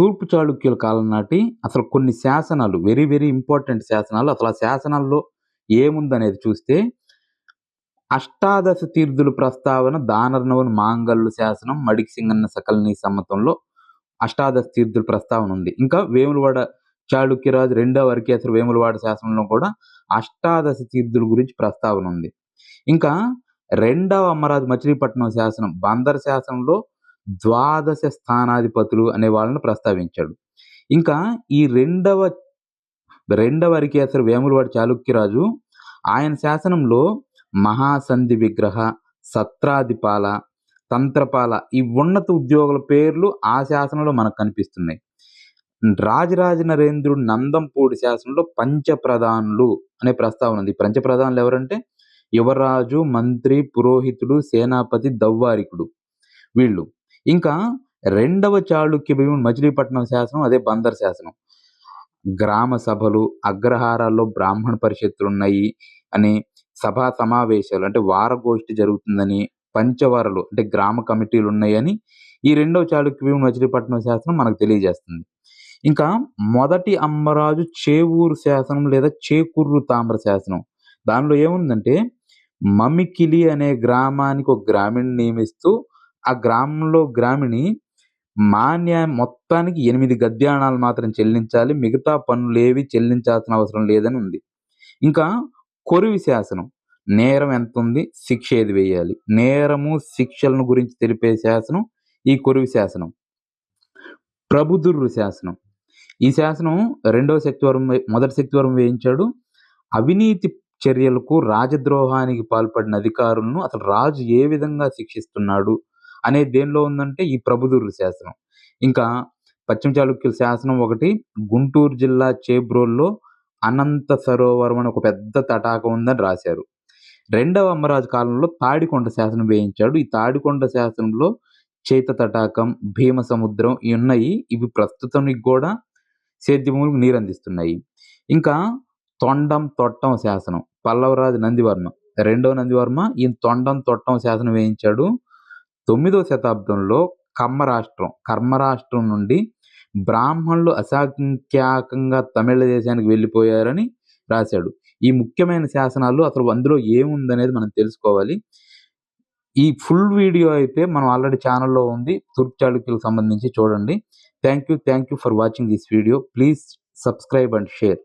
తూర్పు చాళుక్యుల కాలం నాటి అసలు కొన్ని శాసనాలు వెరీ వెరీ ఇంపార్టెంట్ శాసనాలు అసలు ఆ శాసనాల్లో ఏముందనేది చూస్తే అష్టాదశ తీర్థుల ప్రస్తావన దానర్నవుని మాంగల్లు శాసనం మడికి సింగన్న సకల్ని సమ్మతంలో అష్టాదశ తీర్థుల ప్రస్తావన ఉంది. ఇంకా వేములవాడ చాళుక్యరాజు రెండవ వరకేశ్వర వేములవాడ శాసనంలో కూడా అష్టాదశ తీర్థుల గురించి ప్రస్తావన ఉంది. ఇంకా రెండవ అమ్మరాజు మచిలీపట్నం శాసనం బందర్ శాసనంలో ద్వాదశ స్థానాధిపతులు అనే వాళ్ళని ప్రస్తావించాడు. ఇంకా ఈ రెండవ రెండవ అరికేసరి వేములవాడి చాళుక్యరాజు ఆయన శాసనంలో మహాసంధి విగ్రహ సత్రాధిపాల తంత్రపాల ఈ ఉన్నత ఉద్యోగుల పేర్లు ఆ శాసనంలో మనకు కనిపిస్తున్నాయి. రాజరాజ నరేంద్రుడు నందంపూడి శాసనంలో పంచప్రధానులు అనే ప్రస్తావన ఉంది. పంచప్రధానులు ఎవరంటే యువరాజు మంత్రి పురోహితుడు సేనాపతి దవ్వారికుడు వీళ్ళు. ఇంకా రెండవ చాళుక్య భీముడు మచిలీపట్నం శాసనం అదే బందర్ శాసనం. గ్రామ సభలు అగ్రహారాల్లో బ్రాహ్మణ పరిషత్తులు ఉన్నాయి అని సభా సమావేశాలు అంటే వారగోష్ఠి జరుగుతుందని పంచవరలు అంటే గ్రామ కమిటీలు ఉన్నాయని ఈ రెండవ చాళుక్య మచిలీపట్నం శాసనం మనకు తెలియజేస్తుంది. ఇంకా మొదటి అమ్మరాజు చేవూరు శాసనం లేదా చేకూర్రు తామ్ర శాసనం. దానిలో ఏముందంటే మమికిలి అనే గ్రామానికి ఒక గ్రామీణ నియమిస్తూ ఆ గ్రామంలో గ్రామిణి మాన్య మొత్తానికి ఎనిమిది గద్యాణాలు మాత్రం చెల్లించాలి. మిగతా పనులు ఏవి చెల్లించాల్సిన అవసరం లేదని ఉంది. ఇంకా కొరివి శాసనం. నేరం ఎంత ఉంది శిక్ష ఏది వేయాలి? నేరము శిక్షలను గురించి తెలిపే శాసనం ఈ కొరివి శాసనం. ప్రభుదుర్రు శాసనం. ఈ శాసనం రెండవ శక్తివరం మొదటి శక్తివరం వేయించాడు. అవినీతి చర్యలకు రాజద్రోహానికి పాల్పడిన అధికారులను అసలు రాజు ఏ విధంగా శిక్షిస్తున్నాడు? అనే దేనిలో ఉందంటే ఈ ప్రభుదూరు శాసనం. ఇంకా పశ్చిమ చాళుక్యుల శాసనం ఒకటి గుంటూరు జిల్లా చేబ్రోల్లో అనంత సరోవరం అని ఒక పెద్ద తటాకం ఉందని రాశారు. రెండవ అమ్మరాజు కాలంలో తాడికొండ శాసనం వేయించాడు. ఈ తాడికొండ శాసనంలో చేత తటాకం భీమ సముద్రం ఇవి ఉన్నాయి. ఇవి ప్రస్తుతానికి కూడా సేద్యములకు నీరు అందిస్తున్నాయి. ఇంకా తొండం తొట్టం శాసనం పల్లవరాజు నందివర్మ రెండవ నందివర్మ ఈ తొండం తొట్టం శాసనం వేయించాడు. తొమ్మిదవ శతాబ్దంలో కమ్మరాష్ట్రం రాష్ట్రం కర్మ రాష్ట్రం నుండి బ్రాహ్మణులు అసంఖ్యాకంగా తమిళ దేశానికి వెళ్ళిపోయారని రాశాడు. ఈ ముఖ్యమైన శాసనాలు అసలు అందులో ఏముందనేది మనం తెలుసుకోవాలి. ఈ ఫుల్ వీడియో అయితే మనం ఆల్రెడీ ఛానల్లో ఉంది. తూర్పు చాళుక్యులకు సంబంధించి చూడండి. Thank you thank you for watching this video. Please subscribe and share.